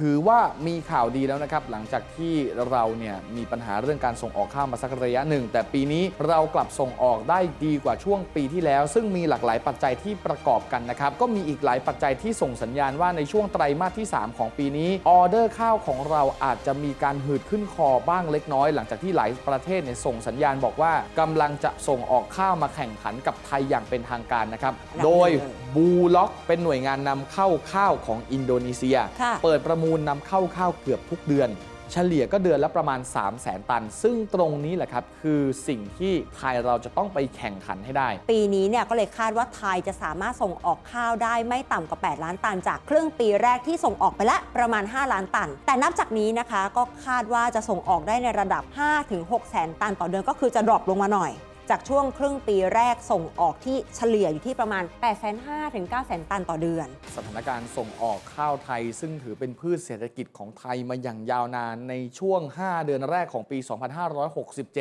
ถือว่ามีข่าวดีแล้วนะครับ หลังจากที่เราเนี่ยมีปัญหาเรื่องการส่งออกข้าวมาสักระยะหนึ่ง แต่ปีนี้เรากลับส่งออกได้ดีกว่าช่วงปีที่แล้ว ซึ่งมีหลากหลายปัจจัยที่ประกอบกันนะครับ ก็มีอีกหลายปัจจัยที่ส่งสัญญาณว่าในช่วงไตรมาสที่ 3 ของปีนี้ออเดอร์ข้าวของเราอาจจะมีการหืดขึ้นคอบ้างเล็กน้อย หลังจากที่หลายประเทศเนี่ยส่งสัญญาณบอกว่ากำลังจะส่งออกข้าวมาแข่งขันกับไทยอย่างเป็นทางการนะครับ โดยบูล็อกเป็นหน่วยงานนำเข้าข้าวของอินโดนีเซียค่ะเปิดประมูลูลนำเข้าข้าวเกือบทุกเดือน เฉลี่ยก็เดือนละประมาณ 3 0 0แสนตัน ซึ่งตรงนี้แหละครับ คือสิ่งที่ไทยเราจะต้องไปแข่งขันให้ได้ ปีนี้เนี่ยก็เลยคาดว่าไทยจะสามารถส่งออกข้าวได้ไม่ต่ำกว่า 8 ล้านตัน จากครึ่งปีแรกที่ส่งออกไปละประมาณ 5 ล้านตัน แต่นับจากนี้นะคะก็คาดว่าจะส่งออกได้ในระดับ 5-6แสนตันต่อเดือนก็คือจะดรอปลงมาหน่อย จากช่วงครึ่งปีแรกส่งออกที่เฉลี่ยอยู่ที่ประมาณ 8 5 0 0 0ถึง9 0 0 0 0 ตันต่อเดือน สถานการณ์ส่งออกข้าวไทย ซึ่งถือเป็นพืชเศรษฐกิจของไทยมาอย่างยาวนานในช่วง 5 เดือนแรกของปี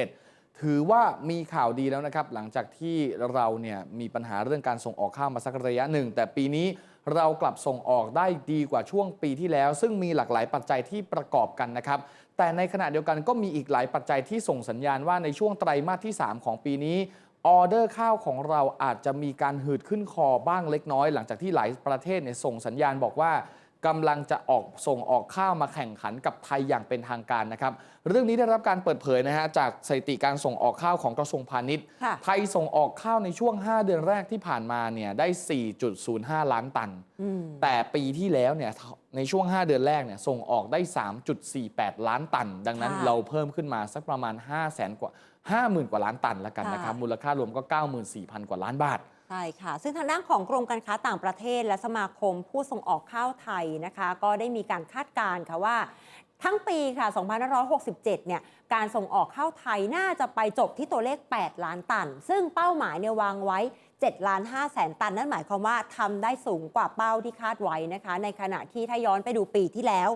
2567 ถือว่ามีข่าวดีแล้วนะครับ หลังจากที่เราเนี่ยมีปัญหาเรื่องการส่งออกข้าวมาสักระยะหนึ่ง แต่ปีนี้เรากลับส่งออกได้ดีกว่าช่วงปีที่แล้ว ซึ่งมีหลากหลายปัจจัยที่ประกอบกันนะครับ แต่ในขณะเดียวกันก็มีอีกหลายปัจจัยที่ส่งสัญญาณว่าในช่วงไตรมาสที่ 3 ของปีนี้ออเดอร์ข้าวของเราอาจจะมีการหืดขึ้นคอบ้างเล็กน้อย หลังจากที่หลายประเทศเนี่ยส่งสัญญาณบอกว่ากำลังจะออกส่งออกข้าวมาแข่งขันกับไทยอย่างเป็นทางการนะครับ เรื่องนี้ได้รับการเปิดเผยนะฮะจากสถิติการส่งออกข้าวของกระทรวงพาณิชย์ค่ะไทยส่งออกข้าวในช่วง 5 เดือนแรกที่ผ่านมาเนี่ยได้ 4.05 ล้านตันอืมแต่ปีที่แล้วเนี่ย ในช่วง 5 เดือนแรกเนี่ยส่งออกได้ 3.48 ล้านตัน ดังนั้นค่ะเราเพิ่มขึ้นมาสักประมาณ 5 0 0แสนกว่า 50,000 กว่าล้านตันแล้วกันนะครับค่ะมูลค่ารวมก็ 94,000 กว่าล้านบาท ใช่ค่ะ ซึ่งทางด้านของกรมการค้าต่างประเทศและสมาคมผู้ส่งออกข้าวไทยนะคะ ก็ได้มีการคาดการณ์ค่ะว่าทั้งปีค่ะ 2567 เนี่ย การส่งออกข้าวไทยน่าจะไปจบที่ตัวเลข 8 ล้านตัน ซึ่งเป้าหมายเนี่ยวางไว้ 7ล้าน5แสนตัน นั่นหมายความว่าทำได้สูงกว่าเป้าที่คาดไว้นะคะ ในขณะที่ถ้าย้อนไปดูปีที่แล้ว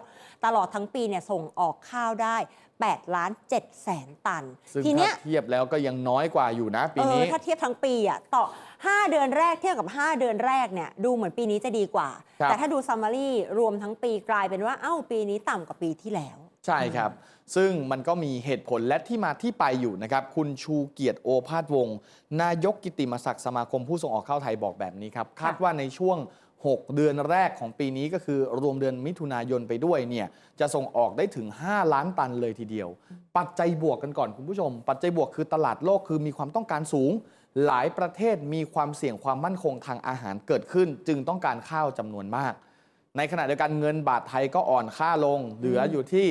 ตลอดทั้งปีเนี่ยส่งออกข้าวได้8ล้าน7แสนตัน ซึ่งทีเนี้ถ้าย เทียบแล้วก็ยังน้อยกว่าอยู่นะปีเอนี้อถ้าเทียบทั้งปีอะต่อ 5 เดือนแรกเทียบกับ 5 เดือนแรกเนี่ยดูเหมือนปีนี้จะดีกว่า ครับ แต่ถ้าดูซัมมารีรวมทั้งปีกลายเป็นว่าเอ้าปีนี้ต่ำกว่าปีที่แล้ว ใช่ครับ ซึ่งมันก็มีเหตุผลและที่มาที่ไปอยู่นะครับ คุณชูเกียรติโอภาสวงศ์นายกกิตติมศักดิ์สมาคมผู้ส่งออกข้าวไทยบอกแบบนี้ครับ คาดว่าในช่วง 6 เดือนแรกของปีนี้ก็คือรวมเดือนมิถุนายนไปด้วยเนี่ยจะส่งออกได้ถึง 5 ล้านตันเลยทีเดียว ปัจจัยบวกกันก่อนคุณผู้ชม ปัจจัยบวกคือตลาดโลกคือมีความต้องการสูง หลายประเทศมีความเสี่ยงความมั่นคงทางอาหารเกิดขึ้น จึงต้องการข้าวจำนวนมาก ในขณะเดียวกันเงินบาทไทยก็อ่อนค่าลง เหลืออยู่ที่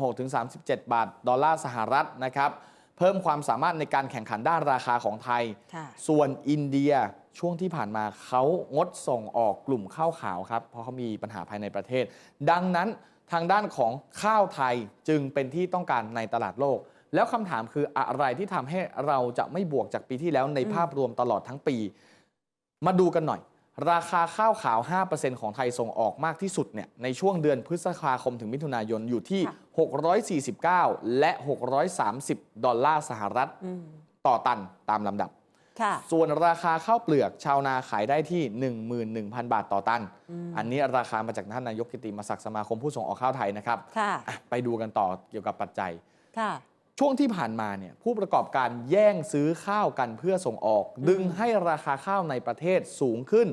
36-37 บาท ดอลลาร์สหรัฐนะครับ เพิ่มความสามารถในการแข่งขันด้านราคาของไทยค่ะส่วนอินเดียช่วงที่ผ่านมาเขางดส่งออกกลุ่มข้าวขาวครับ เพราะเขามีปัญหาภายในประเทศ ดังนั้นทางด้านของข้าวไทยจึงเป็นที่ต้องการในตลาดโลก แล้วคำถามคืออะไรที่ทำให้เราจะไม่บวกจากปีที่แล้วในภาพรวมตลอดทั้งปี มาดูกันหน่อย ราคาข้าวขาว 5%ของไทยส่งออกมากที่สุดเนี่ยในช่วงเดือนพฤษภาคมถึงมิถุนายนอยู่ที่ค่ะ649 และ 630 ดอลลาร์สหรัฐอืมต่อตันตามลำดับค่ะส่วนราคาข้าวเปลือกชาวนาขายได้ที่ 11,000 บาทต่อตันอืมอันนี้ราคามาจากท่านนายกกิติมศักดิ์สมาคมผู้ส่งออกข้าวไทยนะครับค่ะอะไปดูกันต่อเกี่ยวกับปัจจัยค่ะ ช่วงที่ผ่านมาเนี่ยผู้ประกอบการแย่งซื้อข้าวกันเพื่อส่งออก ดึงให้ราคาข้าวในประเทศสูงขึ้น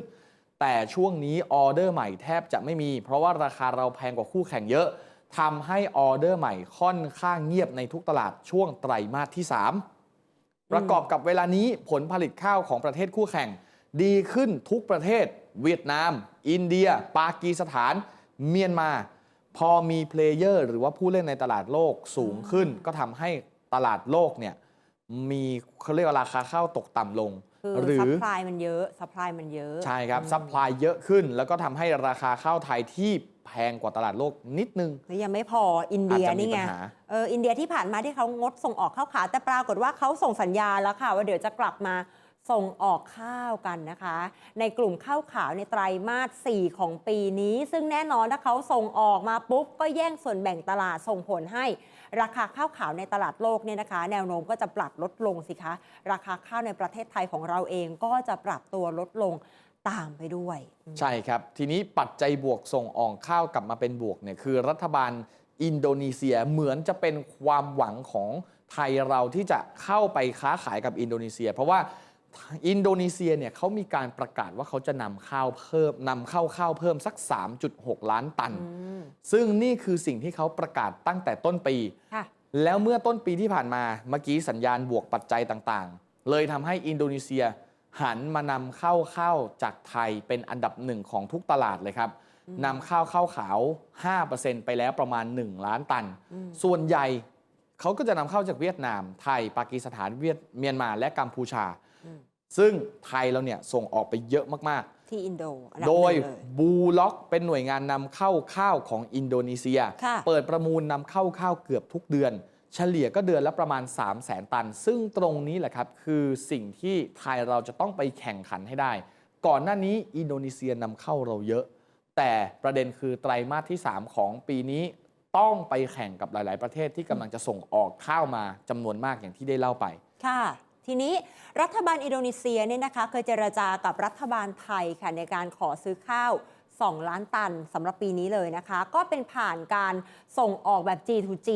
แต่ช่วงนี้ออเดอร์ใหม่แทบจะไม่มี เพราะว่าราคาเราแพงกว่าคู่แข่งเยอะทำให้ออเดอร์ใหม่ค่อนข้างเงียบในทุกตลาดช่วงไตรมาสที่ 3 ประกอบกับเวลานี้ผลผลิตข้าวของประเทศคู่แข่ง ดีขึ้นทุกประเทศ เวียดนาม อินเดีย ปากีสถาน เมียนมา พอมีเพลเยอร์หรือว่าผู้เล่นในตลาดโลกสูงขึ้น ก็ทำให้ตลาดโลกเนี่ยมีเขาเรียกว่าราคาข้าวตกต่ำลง คือหรืซัอพพลายมันเยอะซัพพลายมันเยอะ ใช่ครับซัพพลายเยอะขึ้น แล้วก็ทำให้ราคาข้าวไทยที่แพงกว่าตลาดโลกนิดนึง แล้วยังไม่พออินเดียอาจจะมีนี่ไงปัญหา เอออินเดียที่ผ่านมาที่เขางดส่งออกข้าวขาวแต่ปรากฏว่าเขาส่งสัญญาณแล้วค่ะ ว่าเดี๋ยวจะกลับมา ส่งออกข้าวกันนะคะ ในกลุ่มข้าวขาวในไตรมาส 4 ของปีนี้ ซึ่งแน่นอนถ้าเขาส่งออกมาปุ๊บ ก็แย่งส่วนแบ่งตลาดส่งผลให้ ราคาข้าวขาวในตลาดโลกเนี่ยนะคะ แนวโน้มก็จะปรับลดลงสิคะ ราคาข้าวในประเทศไทยของเราเองก็จะปรับตัวลดลงตามไปด้วย ใช่ครับ ทีนี้ปัจจัยบวกส่งออกข้าวกลับมาเป็นบวกเนี่ยคือรัฐบาลอินโดนีเซียเหมือนจะเป็นความหวังของไทยเราที่จะเข้าไปค้าขายกับอินโดนีเซีย เพราะว่า อินโดนีเซียเนี่ยเขามีการประกาศว่าเขาจะนำข้าวเพิ่มนำเข้าข้าวเพิ่มสัก 3.6 ล้านตันอืมซึ่งนี่คือสิ่งที่เขาประกาศตั้งแต่ต้นปีค่ะแล้วเมื่อต้นปีที่ผ่านมาเมื่อกี้สัญญาณบวกปัจจัยต่างๆ เลยทำให้อินโดนีเซียหันมานำเข้าข้าวจากไทยเป็นอันดับหนึ่งของทุกตลาดเลยครับนำข้าวข้าวขาว 5%ไปแล้วประมาณ 1 ล้านตันอืมส่วนใหญ่เขาก็จะนำเข้าจากเวียดนาม ไทย ปากีสถานเวียดเมียนมาและกัมพูชาอืม ซึ่งไทยเราเนี่ยส่งออกไปเยอะมากๆ ที่อินโดอันดับโดยหนึ่งเลยบูล็อกเป็นหน่วยงานนำเข้าข้าวของอินโดนีเซีย ค่ะ เปิดประมูลนำเข้าข้าวเกือบทุกเดือน เฉลี่ยก็เดือนละประมาณ 3 0 0แสนตัน ซึ่งตรงนี้แหละครับ คือสิ่งที่ไทยเราจะต้องไปแข่งขันให้ได้ ก่อนหน้านี้อินโดนีเซียนำเข้าเราเยอะ แต่ประเด็นคือไตรมาสที่ 3 ของปีนี้ต้องไปแข่งกับหลาย ๆ ประเทศที่กำลังจะส่งออกข้าวมาจำนวนมากอย่างที่ได้เล่าไป ค่ะ ทีนี้รัฐบาลอินโดนีเซียเนี่ยนะคะเคยเจรจากับรัฐบาลไทยค่ะในการขอซื้อข้าว 2 ล้านตันสำหรับปีนี้เลยนะคะ ก็เป็นผ่านการส่งออกแบบ G2G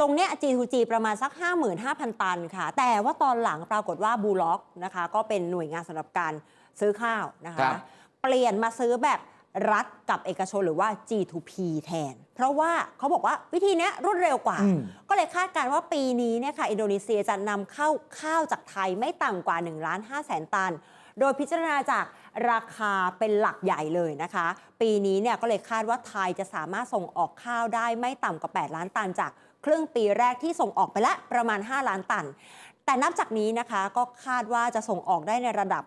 ตรงเนี้ย G2G ประมาณสัก 55,000 ตันค่ะ แต่ว่าตอนหลังปรากฏว่าบูล็อกนะคะ ก็เป็นหน่วยงานสำหรับการซื้อข้าวนะครัคะ บ เปลี่ยนมาซื้อแบบ รัฐกับเอกชนหรือว่า G2P แทน เพราะว่าเขาบอกว่าวิธีเนี้ยรวดเร็วกว่าอืมก็เลยคาดการณ์ว่าปีนี้เนี่ยค่ะอินโดนีเซียจะนำเข้าข้าวจากไทยไม่ต่ำกว่า1ล้าน5แสนตัน โดยพิจารณาจากราคาเป็นหลักใหญ่เลยนะคะ ปีนี้เนี่ยก็เลยคาดว่าไทยจะสามารถส่งออกข้าวได้ไม่ต่ำกว่า 8 ล้านตันจากครึ่งปีแรกที่ส่งออกไปละประมาณ 5 ล้านตัน แต่นับจากนี้นะคะก็คาดว่าจะส่งออกได้ในระดับ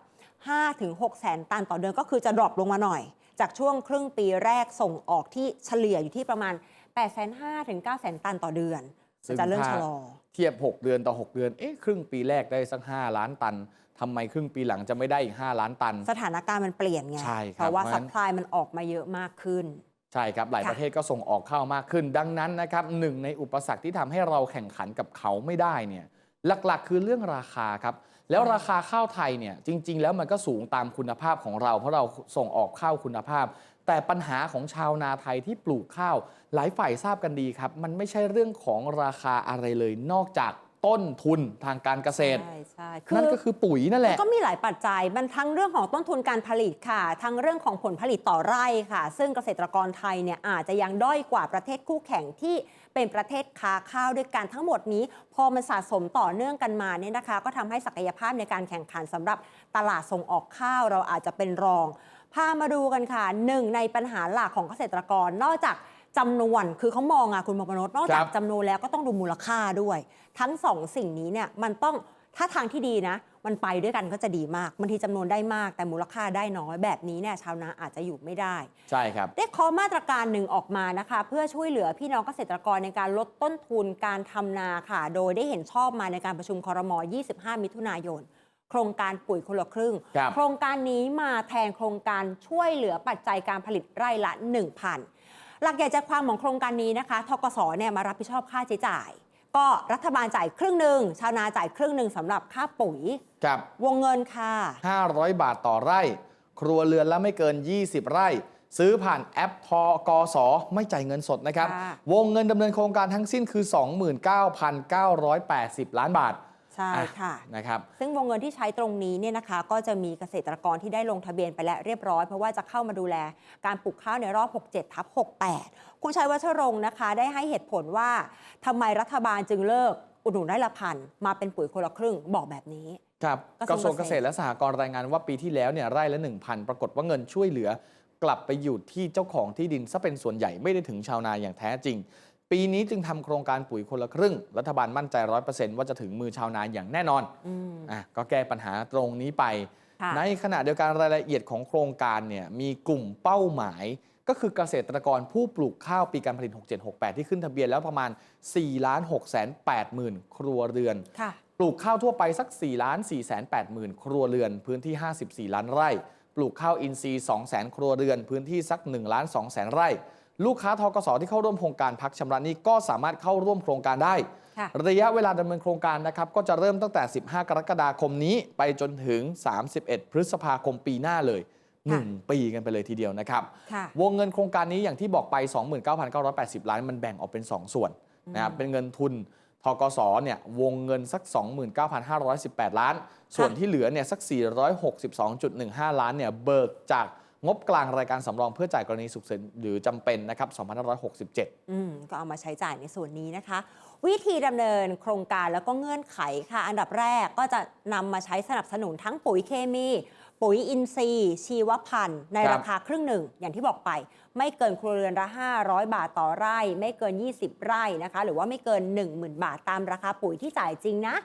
5-6แสนตันต่อเดือนก็คือจะดรอปลงมาหน่อย จากช่วงครึ่งปีแรกส่งออกที่เฉลี่ยอยู่ที่ประมาณ 8 5 0 0 0ถึง9แสนตันต่อเดือนซึ่งจะเริ่มถ้าชะลอ เทียบ 6 เดือนต่อ 6 เดือน เอ๊ะ ครึ่งปีแรกได้สัก 5 ล้านตันทำไมครึ่งปีหลังจะไม่ได้อีก 5 ล้านตัน สถานการณ์มันเปลี่ยนไงใช่ครับเพราะว่าเพราะซัฉะพนั้นพลายมันออกมาเยอะมากขึ้น ใช่ครับ หลายค่ะประเทศก็ส่งออกข้าวมากขึ้น ดังนั้นนะครับหนึ่งในอุปสรรคที่ทำให้เราแข่งขันกับเขาไม่ได้เนี่ย หลักๆ คือเรื่องราคาครับ แล้วราคาข้าวไทยเนี่ยจริง ๆ แล้วมันก็สูงตามคุณภาพของเรา เพราะเราส่งออกข้าวคุณภาพ แต่ปัญหาของชาวนาไทยที่ปลูกข้าว หลายฝ่ายทราบกันดีครับ มันไม่ใช่เรื่องของราคาอะไรเลยนอกจากต้นทุนทางการเกษตร ใช่ใช่นั่นก็คือปุ๋ยนั่นแหละ ก็มีหลายปัจจัยมันทั้งเรื่องของต้นทุนการผลิตค่ะ ทั้งเรื่องของผลผลิตต่อไร่ค่ะ ซึ่งเกษตรกรไทยเนี่ยอาจจะยังด้อยกว่าประเทศคู่แข่งที่ เป็นประเทศค้าข้าวด้วยกันทั้งหมดนี้ พอมันสะสมต่อเนื่องกันมาเนี่ยนะคะ ก็ทำให้ศักยภาพในการแข่งขันสำหรับตลาดส่งออกข้าวเราอาจจะเป็นรอง พามาดูกันค่ะหนึ่งในปัญหาหลักของเกษตรกรนอกจากจำนวนคือเขามองอะคุณมปนนนอกจากครับจำนวนแล้วก็ต้องดูมูลค่าด้วย ทั้งสองสิ่งนี้เนี่ยมันต้อง ถ้าทางที่ดีนะ มันไปด้วยกันก็จะดีมากบางทีจำนวนได้มาก แต่มูลค่าได้น้อยแบบนี้เนี่ยชาวนาอาจจะอยู่ไม่ได้ ใช่ครับ ได้ข้อมาตรการหนึ่งออกมานะคะ เพื่อช่วยเหลือพี่น้องเกษตรกรในการลดต้นทุนการทำนาค่ะ โดยได้เห็นชอบมาในการประชุมครม25 มิถุนายน โครงการปุ๋ยคนละครึ่งครับโครงการนี้มาแทนโครงการช่วยเหลือปัจจัยการผลิตไร่ละ 1,000หลักใหญ่ใจความของโครงการนี้นะคะทกสเนี่ยมารับผิดชอบค่าใช้จ่าย ก็รัฐบาลจ่ายครึ่งหนึ่งชาวนาจ่ายครึ่งหนึ่งสำหรับค่าปุ๋ยกับวงเงินค่ะ 500 บาทต่อไร่ ครัวเรือนละไม่เกิน 20 ไร่ ซื้อผ่านแอปทกสไม่จ่ายเงินสดนะครับค่ะวงเงินดำเนินโครงการทั้งสิ้นคือ 29,980 ล้านบาท ใช่อ่ค่ะนะครับซึ่งวงเงินที่ใช้ตรงนี้เนี่ยนะคะก็จะมีเกษตรกรที่ได้ลงทะเบียนไปแล้วเรียบร้อย เพราะว่าจะเข้ามาดูแลการปลูกข้าวในรอบ 67ทับ68 คุณชัยวัชรงค์นะคะ ได้ให้เหตุผลว่าทำไมรัฐบาลจึงเลิกอุดหนุนไร่ละพันมาเป็นปุ๋ยคนละครึ่งบอกแบบนี้ครับกกระระททรรววงงเกเกษษตตรรและสหกรณ์รายงานว่าปีที่แล้วเนี่ยไร่ละ 1,000 ปรากฏว่าเงินช่วยเหลือกลับไปอยู่ที่เจ้าของที่ดินซะเป็นส่วนใหญ่ไม่ได้ถึงชาวนาอย่างแท้จริง ปีนี้จึงทำโครงการปุ๋ยคนละครึ่ง รัฐบาลมั่นใจร้อยเปอร์เซ็นต์ว่าจะถึงมือชาวนาอย่างแน่นอนอืมอะก็แก้ปัญหาตรงนี้ไปค่ะในขณะเดียวกันรายละเอียดของโครงการเนี่ยมีกลุ่มเป้าหมาย ก็คือเกษตรกรผู้ปลูกข้าวปีการผลิต 6768 ที่ขึ้นทะเบียนแล้วประมาณ 4 ล้าน6แสน8หมื่นครัวเรือนค่ะปลูกข้าวทั่วไปสัก 4 ล้าน4แสน8หมื่นครัวเรือน พื้นที่ 54 ล้านไร่ ปลูกข้าวอินทรีย์2แสนครัวเรือน พื้นที่สัก1ล้าน2แสนไร่ ลูกค้าทกสที่เข้าร่วมโครงการพักชำระหนี้ก็สามารถเข้าร่วมโครงการได้ค่ะระยะเวลาดำเนินโครงการนะครับก็จะเริ่มตั้งแต่ 15 กรกฎาคมนี้ไปจนถึง 31 พฤษภาคมปีหน้าเลยค่ะ1ปีกันไปเลยทีเดียวนะครับค่ะวงเงินโครงการนี้อย่างที่บอกไป 29,980 ล้านมันแบ่งออกเป็น 2 ส่วนนะครับเป็นเงินทุนทกสเนี่ยวงเงินสัก 29,518 ล้าน ส่วนที่เหลือเนี่ยสัก 462.15 ล้านเนี่ยเบิกจาก งบกลางรายการสำรองเพื่อจ่ายกรณีฉุกเฉินหรือจำเป็นนะครับ2567 อืมก็เอามาใช้จ่ายในส่วนนี้นะคะ วิธีดำเนินโครงการแล้วก็เงื่อนไขค่ะ อันดับแรกก็จะนำมาใช้สนับสนุนทั้งปุ๋ยเคมี ปุ๋ยอินทรีย์ ชีวพันธุ์ ในครับ ราคาครึ่งหนึ่ง อย่างที่บอกไป ไม่เกินครัวเรือนละ 500 บาทต่อไร่ ไม่เกิน 20 ไร่นะคะ หรือว่าไม่เกิน 10,000 บาทตามราคาปุ๋ยที่จ่ายจริงนะ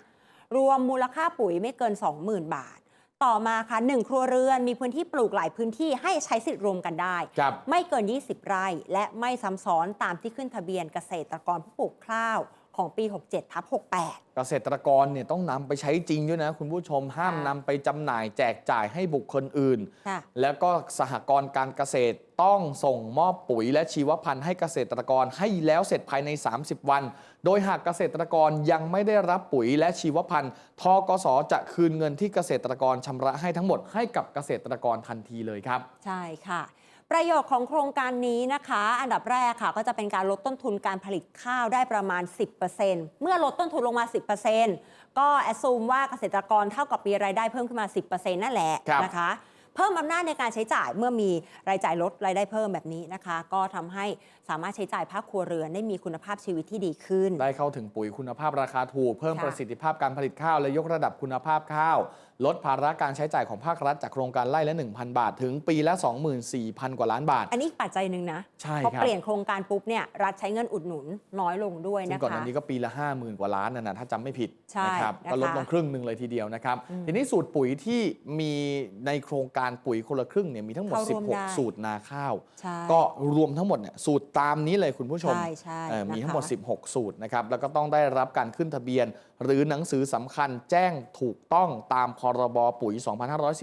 รวมมูลค่าปุ๋ยไม่เกิน 20,000 บาท ต่อมาค่ะหนึ่งครัวเรือนมีพื้นที่ปลูกหลายพื้นที่ให้ใช้สิทธิ์รวมกันได้ครับไม่เกิน 20 ไร่ และไม่ซ้ำซ้อนตามที่ขึ้นทะเบียนเกษตรกรผู้ปลูกข้าว ของปี 67ทับ68 เกษตรกรเนี่ยต้องนำไปใช้จริงด้วยนะ คุณผู้ชมห้ามค่ะนำไปจำหน่ายแจกจ่ายให้บุคคลอื่น ค่ะ แล้วก็สหกรณ์การเกษตรต้องส่งมอบปุ๋ยและชีวพันธุ์ให้เกษตรกรให้แล้วเสร็จภายใน 30 วัน โดยหากเกษตรกรยังไม่ได้รับปุ๋ยและชีวพันธุ์ทกสจะคืนเงินที่เกษตรกรชำระให้ทั้งหมดให้กับเกษตรกรทันทีเลยครับ ใช่ค่ะ ประโยชน์ของโครงการนี้นะคะ อันดับแรกค่ะก็จะเป็นการลดต้นทุนการผลิตข้าวได้ประมาณ 10%เมื่อลดต้นทุนลงมา 10%ก็แอดซูมว่าเกษตรกรเท่ากับมีรายได้เพิ่มขึ้นมา 10%นั่นแหละครับนะคะ เพิ่มอำนาจในการใช้จ่ายเมื่อมีรายจ่ายลดรายได้เพิ่มแบบนี้นะคะ ก็ทำให้สามารถใช้จ่ายภาคครัวเรือนได้มีคุณภาพชีวิตที่ดีขึ้น ได้เข้าถึงปุ๋ยคุณภาพราคาถูก เพิ่มค่ะประสิทธิภาพการผลิตข้าวและยกระดับคุณภาพข้าว ลดภาระการใช้จ่ายของภาครัฐจากโครงการไล่ละ 1,000 บาท ถึงปีละ 24,000 กว่าล้านบาท อันนี้อีกปัจจัยหนึ่งนะใช่พอครับเปลี่ยนโครงการปุ๊บเนี่ยรัฐใช้เงินอุดหนุนน้อยลงด้วยซึ่นะงก่อนหคะน้านี้ก็ปีละ 50,000 กว่าล้านนะนะถ้าจำไม่ผิดใช่นะครับนะคะก็ลดลงครึ่งหนึ่งเลยทีเดียวนะครับอืมทีนี้สูตรปุ๋ยที่มีในโครงการปุ๋ยคนละครึ่งเนี่ยมีทั้งหมดเข้าร่วมได้16 สูตรนาข้าวใช่ก็รวมทั้งหมดเนี่ยสูตรตามนี้เลยคุณผู้ชมใช่ใช่เอ่อมีนะคะทั้งหมด 16 สูตรนะครับแล้วก็ต้องได้รับการขึ้นทะเบียน หรือหนังสือสำคัญแจ้งถูกต้องตามพรบปุ๋ย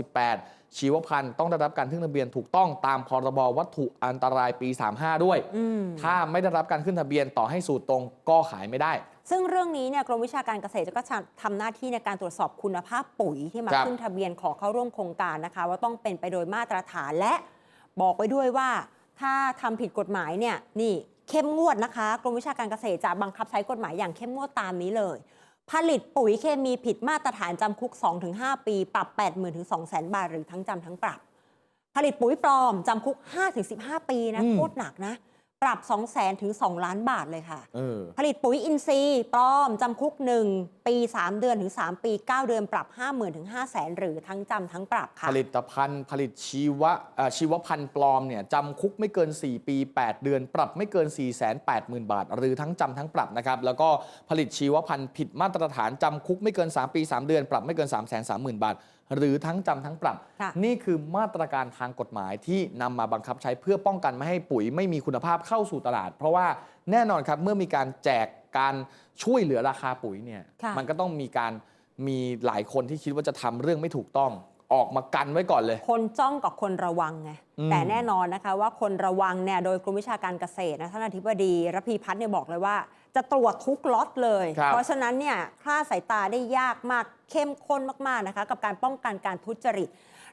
2518 ชีวพันธุ์ต้องได้รับการขึ้นทะเบียนถูกต้องตามพรบวัตถุอันตรายปี 35 ด้วยอืมถ้าไม่ได้รับการขึ้นทะเบียนต่อให้สูตรตรงก็ขายไม่ได้ ซึ่งเรื่องนี้เนี่ยกรมวิชาการเกษตรก็จะทำหน้าที่ในการตรวจสอบคุณภาพปุ๋ยที่มาครับขึ้นทะเบียนขอเข้าร่วมโครงการนะคะ ว่าต้องเป็นไปโดยมาตรฐานและบอกไว้ด้วยว่าถ้าทำผิดกฎหมายเนี่ยนี่เข้มงวดนะคะ กรมวิชาการเกษตรจะบังคับใช้กฎหมายอย่างเข้มงวดตามนี้เลย ผลิตปุ๋ยเคมีผิดมาตรฐานจำคุก 2-5 ปี ปรับ 80,000ถึง200,000 บาท หรือทั้งจำทั้งปรับ ผลิตปุ๋ยปลอมจำคุก 5-15 ปีนะอืมโคตรหนักนะ ปรับ 200,000ถึง 2 ล้านบาทเลยค่ะ เออ ผลิตปุ๋ยอินทรีย์ปลอม จำคุก 1 ปี 3 เดือนถึง 3 ปี 9 เดือนปรับ 50,000ถึง5 0 0 0 0 0หรือทั้งจำทั้งปรับค่ะ ผลิตภัณฑ์ผลิตชีวะเอ่อชีวพันธุ์ปลอมเนี่ยจำคุกไม่เกิน 4 ปี 8 เดือน ปรับไม่เกิน 4 8 0 0 0 0 บาท หรือทั้งจำทั้งปรับนะครับ แล้วก็ผลิตชีวพันธุ์ผิดมาตรฐานจำคุกไม่เกิน 3 ปี 3 เดือน ปรับไม่เกิน 3 3 0 0 0 0 บาท หรือทั้งจำทั้งปรับ ค่ะนี่คือมาตรการทางกฎหมายที่นำมาบังคับใช้เพื่อป้องกันไม่ให้ปุ๋ยไม่มีคุณภาพเข้าสู่ตลาด เพราะว่าแน่นอนครับเมื่อมีการแจกการช่วยเหลือราคาปุ๋ยเนี่ยค่ะ มันก็ต้องมีการมีหลายคนที่คิดว่าจะทำเรื่องไม่ถูกต้อง ออกมากันไว้ก่อนเลย คนจ้องกับคนระวังไงอืม แต่แน่นอนนะคะว่าคนระวังเนี่ยโดยกรมวิชาการเกษตรนะท่านอธิบดีรพีพัฒน์เนี่ยบอกเลยว่า จะตรวจทุกล็อตเลยครับเพราะฉะนั้นเนี่ยคลาดสายตาได้ยากมากเข้มข้นมากๆนะคะ กับการป้องกันการทุจริต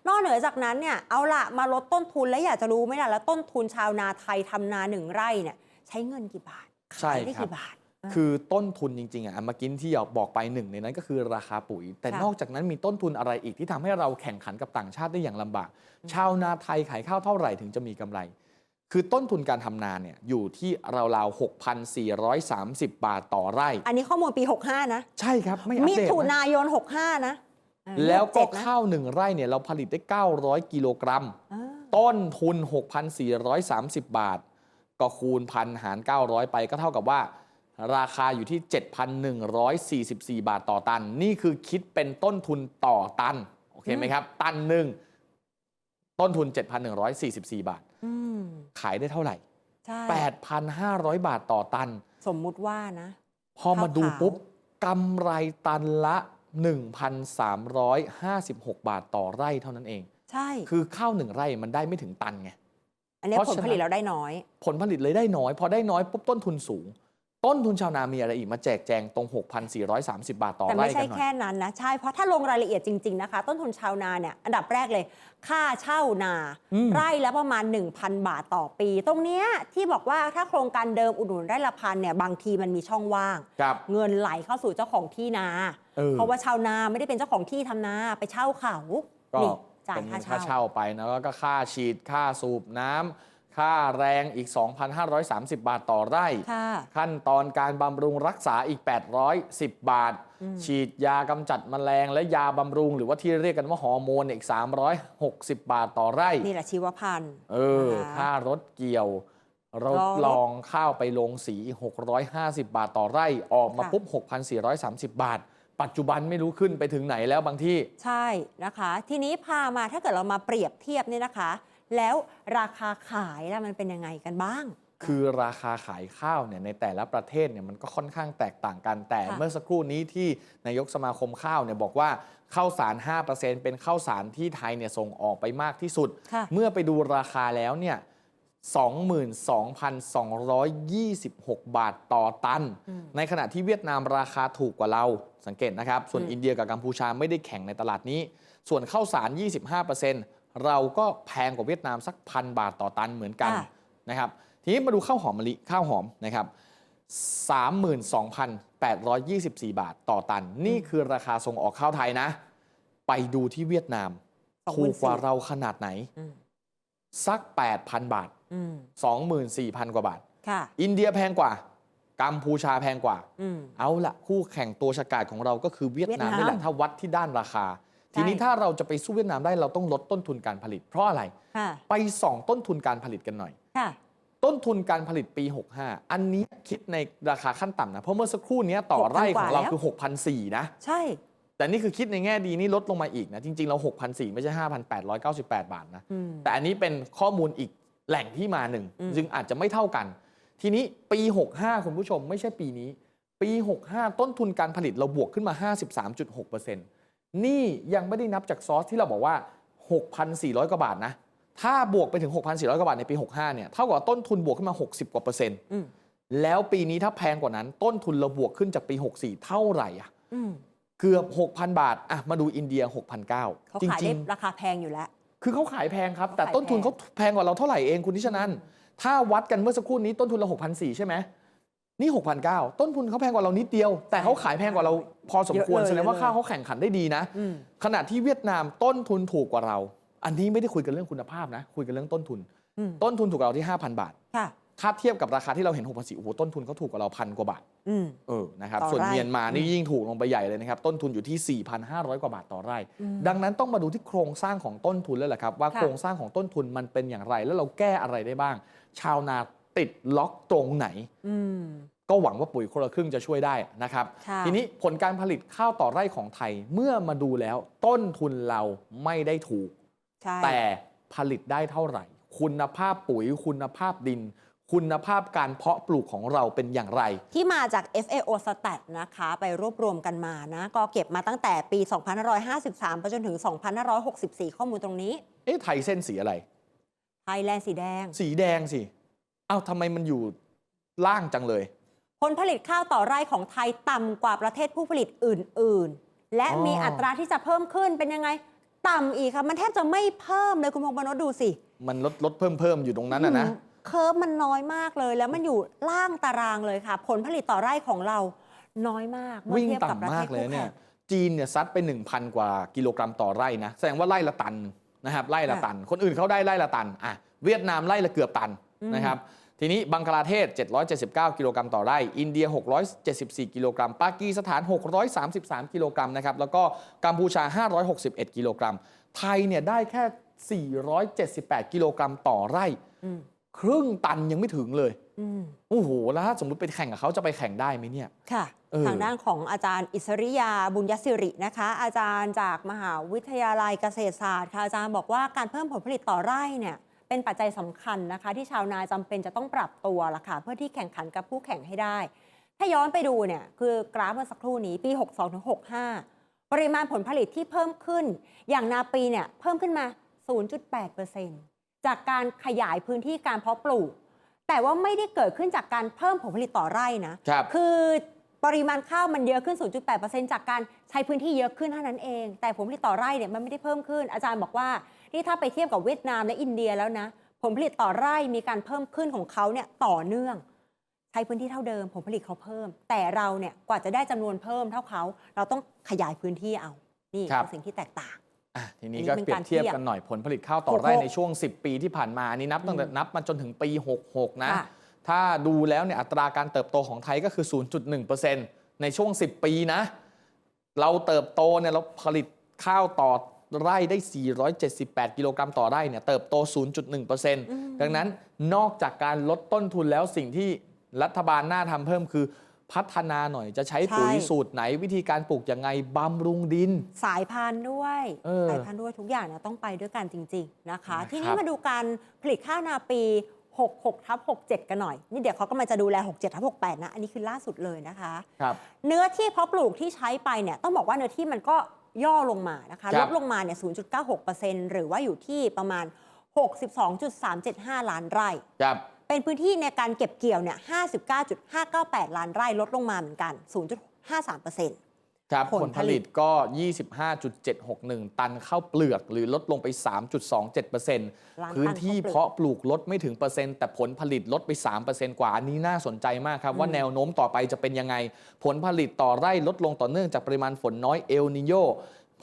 นอกเหนือจากนั้นเนี่ยเอาละมาลดต้นทุนแล้วอยากจะรู้ไหมล่ะแล้วต้นทุนชาวนาไทยทำนาหนึ่งไร่เนี่ยใช้เงินกี่บาทใช่ขายได้ครับกี่บาทคือต้นทุนจริงๆอะเมื่อกี้ที่บอกไปหนึ่งในนั้นก็คือราคาปุ๋ย แต่ค่ะนอกจากนั้นมีต้นทุนอะไรอีกที่ทำให้เราแข่งขันกับต่างชาติได้อย่างลำบาก ชาวนาไทยขายข้าวเท่าไหร่ถึงจะมีกำไร คือต้นทุนการทำนาเนี่ยอยู่ที่ราวๆ6,430 บาทต่อไร่ อันนี้ข้อมูลปี 65 นะ ใช่ครับ ไม่อัปมิเดตถุนะนายน 65 นะเออแล้วก็67นะข้าวหนึ่งไร่เนี่ยเราผลิตได้ 900 กิโลกรัม อ่าต้นทุน 6,430 บาท ก็คูณพันหาร 900 ไปก็เท่ากับว่า ราคาอยู่ที่ 7,144 บาทต่อตัน นี่คือคิดเป็นต้นทุนต่อตัน โอเคไหมครับ ตันหนึ่งต้นทุน 7,144 บาทอืม ขายได้เท่าไหร่ใช่8,500 บาทต่อตัน สมมุติว่านะ พอมาดูข้าวขาวปุ๊บกำไรตันละ 1,356 บาทต่อไร่เท่านั้นเอง ใช่ คือข้าวหนึ่งไร่มันได้ไม่ถึงตันไง อันนี้เพราะผลฉะนั้นผลิตเราได้น้อย ผลผลิตเลยได้น้อย พอได้น้อยปุ๊บต้นทุนสูง ต้นทุนชาวนามีอะไรอีกมาแจกแจงตรง 6,430 บาทต่อแต่ไร่ไม่กัใช่นหน่อยแค่นั้นนะ ใช่เพราะถ้าลงรายละเอียดจริง ๆ นะคะ ต้นทุนชาวนาเนี่ยอันดับแรกเลย ค่าเช่านาอืมไร่ละประมาณ 1,000 บาทต่อปี ตรงเนี้ยที่บอกว่าถ้าโครงการเดิมอุดหนุนไร่ละพันเนี่ยบางทีมันมีช่องว่างครับเงินไหลเข้าสู่เจ้าของที่นาเออเพราะว่าชาวนาไม่ได้เป็นเจ้าของที่ทำนาไปเช่าเขาก็นี่จ่ายเป็นค่าค่าเช่าเช่าไปนะแล้วก็ค่าฉีดค่าสูบน้ำ ค่าแรงอีก 2,530 บาทต่อไร่ค่ะขั้นตอนการบำรุงรักษาอีก 810 บาทอืมฉีดยากำจัดแมลงและยาบำรุง หรือว่าที่เรียกกันว่าฮอร์โมนอีก 360 บาทต่อไร่ นี่แหละชีวพันธุ์ เออนะคะค่ารถเกี่ยวรถรอรถลองข้าวไปลงสีอีก650 บาทต่อไร่ ออกมาค่ะปุ๊บ 6,430 บาทปัจจุบันไม่รู้ขึ้นไปถึงไหนแล้วบางที่ ใช่นะคะ ทีนี้พามาถ้าเกิดเรามาเปรียบเทียบเนี่ยนะคะ แล้วราคาขายแล้วมันเป็นยังไงกันบ้าง คือราคาขายข้าวเนี่ยในแต่ละประเทศเนี่ยมันก็ค่อนข้างแตกต่างกันแต่ค่ะเมื่อสักครู่นี้ที่นายกสมาคมข้าวเนี่ยบอกว่าข้าวสาร 5%เป็นข้าวสารที่ไทยเนี่ยส่งออกไปมากที่สุดค่ะเมื่อไปดูราคาแล้วเนี่ย22,226 บาทต่อตันอืมในขณะที่เวียดนามราคาถูกกว่าเรา สังเกตนะครับ ส่วนอืมอินเดียกับกัมพูชาไม่ได้แข่งในตลาดนี้ ส่วนข้าวสาร 25% เราก็แพงกว่าเวียดนามสักพันบาทต่อตันเหมือนกันค่ะ นะครับ ทีนี้มาดูข้าวหอมมะลิข้าวหอมนะครับ 32,824 บาทต่อตัน นี่คือราคาส่งออกข้าวไทยนะ ไปดูที่เวียดนาม24,000ถูกกว่าเราขนาดไหน อืมสัก 8,000 บาท อืม24,000 กว่าบาท ค่ะ อินเดียแพงกว่า กัมพูชาแพงกว่า อืม เอาละคู่แข่งตัวฉกาจของเราก็คือเวียดนามเวียดนาม นี่แหละถ้าวัดที่ด้านราคา ทีนี้ใช่ถ้าเราจะไปสู้เวียดนามได้เราต้องลดต้นทุนการผลิต เพราะอะไรค่ะไปส่องต้นทุนการผลิตกันหน่อยค่ะต้นทุนการผลิตปี 65 อันนี้คิดในราคาขั้นต่ำนะ เพราะเมื่อสักครู่นี้ต่อไร่ของเราคือ6,400นะ ใช่ แต่นี่คือคิดในแง่ดีนี่ลดลงมาอีกนะ จริง ๆ เรา6,400ไม่ใช่ 5,898 บาทนะอืมแต่อันนี้เป็นข้อมูลอีกแหล่งที่มาหนึ่งอืมจึงอาจจะไม่เท่ากัน ทีนี้ปี 65 คุณผู้ชมไม่ใช่ปีนี้ ปี 65 ต้นทุนการผลิตเราบวกขึ้นมา 53.6% นี่ยังไม่ได้นับจากซอสที่เราบอกว่า 6,400 กว่าบาทนะ ถ้าบวกไปถึง 6,400 กว่าบาทในปี 65 เนี่ย เท่ากับว่าต้นทุนบวกขึ้นมา 60 กว่าเปอร์เซ็นต์อืมแล้วปีนี้ถ้าแพงกว่านั้นต้นทุนเราบวกขึ้นจากปี 64 เท่าไหร่อะอืมเกือบ 6,000 บาทอะมาดูอินเดีย 6,900เขาจขายริได้งราคาแพงอยู่แล้วๆคือเขาขายแพงครับ แต่เขาขายต้นทุนแพงเขาแพงกว่าเราเท่าไหร่เองคุณทิชนันถ้าวัดกันเมื่อสักครู่นี้ต้นทุนเรา6,400ใช่ไหม นี่ 6,900 ต้นทุนเขาแพงกว่าเรานิดเดียว แต่เขาขายแพงกว่าเราพอสมควร เยอะเลย แสดงว่าเยอะเลยข้าวเขาแข่งขันได้ดีนะ อืม ขณะที่เวียดนามต้นทุนถูกกว่าเรา อันนี้ไม่ได้คุยกันเรื่องคุณภาพนะ คุยกันเรื่องต้นทุน อืม ต้นทุนถูกกว่าเราที่ 5,000 บาท ค่ะ ถ้าเทียบกับราคาที่เราเห็น6,400โอ้โหต้นทุนเขาถูกกว่าเราพันกว่าบาท อืม เออ นะครับ ต่อส่วนไร่เมียนมานี่อืมยิ่งถูกลงไปใหญ่เลยนะครับ ต้นทุนอยู่ที่ 4,500 กว่าบาทต่อไร่ อืมดังนั้นต้องมาดูที่โครงสร้างของต้นทุนแล้วแหละครับ ว่าค่ะ โครงสร้างของต้นทุนมันเป็นอย่างไร แล้วเราแก้อะไรได้บ้าง ชาวนา ติดล็อกตรงไหนอืมก็หวังว่าปุ๋ยคนละครึ่งจะช่วยได้นะครับค่ะทีนี้ผลการผลิตข้าวต่อไร่ของไทยเมื่อมาดูแล้ว ต้นทุนเราไม่ได้ถูกใช่แต่ผลิตได้เท่าไหร่ คุณภาพปุ๋ยคุณภาพดิน คุณภาพการเพาะปลูกของเราเป็นอย่างไร ที่มาจาก FAO Stat นะคะ ไปรวบรวมกันมานะ ก็เก็บมาตั้งแต่ปี 2553 ไปจนถึง 2564 ข้อมูลตรงนี้ เอ๊ะไทยเส้นสีอะไรไทยแลนด์สีแดง สีแดงสิ เอ้าทำไมมันอยู่ล่างจังเลย ผลผลิตข้าวต่อไร่ของไทยต่ำกว่าประเทศผู้ผลิตอื่น ๆ และอ๋อ มีอัตราที่จะเพิ่มขึ้นเป็นยังไง ต่ำอีกค่ะ มันแทบจะไม่เพิ่มเลยคุณพงษ์บรรณดูสิมันลดลดเพิ่มเพิ่มอยู่ตรงนั้นนะนะ อืมเคิร์ฟมันน้อยมากเลย แล้วมันอยู่ล่างตารางเลยค่ะ ผลผลิตต่อไร่ของเราน้อยมากเมื่อวิ่งเทียบกับประต่ำเทมาศกเลยคู่เนี่แข่ยง จีนเนี่ยซัดไป 1,000 กว่ากิโลกรัมต่อไร่นะ แสดงว่าไร่ละตันนะครับไร่ละตัน คนอื่นเขาได้ไร่ละตันอะเวียดนามไร่ละเกือบตันอืม นะครับทีนี้บังคลาเทศ 779 กิโลกรัมต่อไร่ อินเดีย 674 กิโลกรัม ปากีสถาน 633 กิโลกรัมนะครับ แล้วก็กัมพูชา 561 กิโลกรัม ไทยเนี่ยได้แค่ 478 กิโลกรัมต่อไร่อืมครึ่งตันยังไม่ถึงเลยอืมโอ้โห แล้วถ้าสมมติไปแข่งกับเขาจะไปแข่งได้ไหมเนี่ย ค่ะเออทางด้านของอาจารย์อิสริยาบุญยศิรินะคะ อาจารย์จากมหาวิทยาลัยเกษตรศาสตร์ค่ะ อาจารย์บอกว่าการเพิ่มผลผลิตต่อไร่เนี่ย เป็นปัจจัยสำคัญนะคะ ที่ชาวนาจำเป็นจะต้องปรับตัวละค่ะเพื่อที่แข่งขันกับผู้แข่งให้ได้ ถ้าย้อนไปดูเนี่ยคือกราฟเมื่อสักครู่นี้ปี 62ถึง65 ปริมาณผลผลิตที่เพิ่มขึ้น อย่างนาปีเนี่ยเพิ่มขึ้นมา 0.8%จากการขยายพื้นที่การเพาะปลูก แต่ว่าไม่ได้เกิดขึ้นจากการเพิ่มผลผลิตต่อไร่นะครับคือปริมาณข้าวมันเยอะขึ้น 0.8%จากการใช้พื้นที่เยอะขึ้นเท่านั้นเอง แต่ผลผลิตต่อไร่เนี่ยมันไม่ได้เพิ่มขึ้น อาจารย์บอกว่า นี่ถ้าไปเทียบกับเวียดนามและอินเดียแล้วนะ ผลผลิตต่อไร่มีการเพิ่มขึ้นของเขาเนี่ยต่อเนื่อง ใช้พื้นที่เท่าเดิม ผลผลิตเขาเพิ่ม แต่เราเนี่ยกว่าจะได้จำนวนเพิ่มเท่าเขา เราต้องขยายพื้นที่เอา นี่ครับคือสิ่งที่แตกต่างอะทีนี้อันนี้ก็เป็นเปรียการบเทียบเทียบกันหน่อยผลผลิตข้าวต่อไร่66ในช่วง 10 ปีที่ผ่านมาอันนี้นับตั้งแต่อืมนับมาจนถึงปี 66นะค่ะถ้าดูแล้วเนี่ยอัตราการเติบโตของไทยก็คือ 0.1%ในช่วง 10 ปีนะ เราเติบโตเนี่ยเราผลิตข้าวต่อ ไร่ได้ 478 กิโลกรัมต่อไร่เนี่ยเติบโต 0.1%ดังนั้นนอกจากการลดต้นทุนแล้วสิ่งที่รัฐบาลน่าทำเพิ่มคือพัฒนาหน่อยจะใช้ปุ๋ยใช่สูตรไหนวิธีการปลูกยังไงบำรุงดิน สายพันธุ์ด้วยเออสายพันธุ์ด้วยทุกอย่างเนี่ยต้องไปด้วยกันจริง ๆ นะคะนะครับทีนี้มาดูการผลิตข้าวนาปี 66ทับ67 กันหน่อย นี่เดี๋ยวเขาก็มาจะดูแล 67ทับ68 นะ อันนี้คือล่าสุดเลยนะคะครับเนื้อที่เพาะปลูกที่ใช้ไปเนี่ยต้องบอกว่าเนื้อที่มันก็ ย่อลงมานะคะครัลบดลงมาเนี่ย0.96%หรือว่าอยู่ที่ประมาณ 62.375 ล้านไร่ครับเป็นพื้นที่ในการเก็บเกี่ยวเนี่ย59.598 ล้านไร่ลดลงมาเหมือนกัน 0.53% ครับผผลลผผลิลิตตก็ 25.761 ตันข้าวเปลือก หรือลดลงไป 3.27%ล้านตันพื้นที่ข้าวเปลือกเพาะปลูกลดไม่ถึงเปอร์เซ็นต์แต่ผลผลิตลดไป 3%กว่า อันนี้น่าสนใจมากครับ ว่าแนวโน้มต่อไปจะเป็นยังไง ผลผลิตต่อไร่ลดลงต่อเนื่องจากปริมาณฝนน้อยเอลนิโย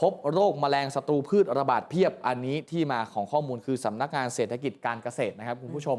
พบโรคแมลงศัตรูพืชระบาดเพียบอันนี้ที่มาของข้อมูลคือสำนักงานเศรษฐกิจการเกษตรนะครับคุณผู้ชม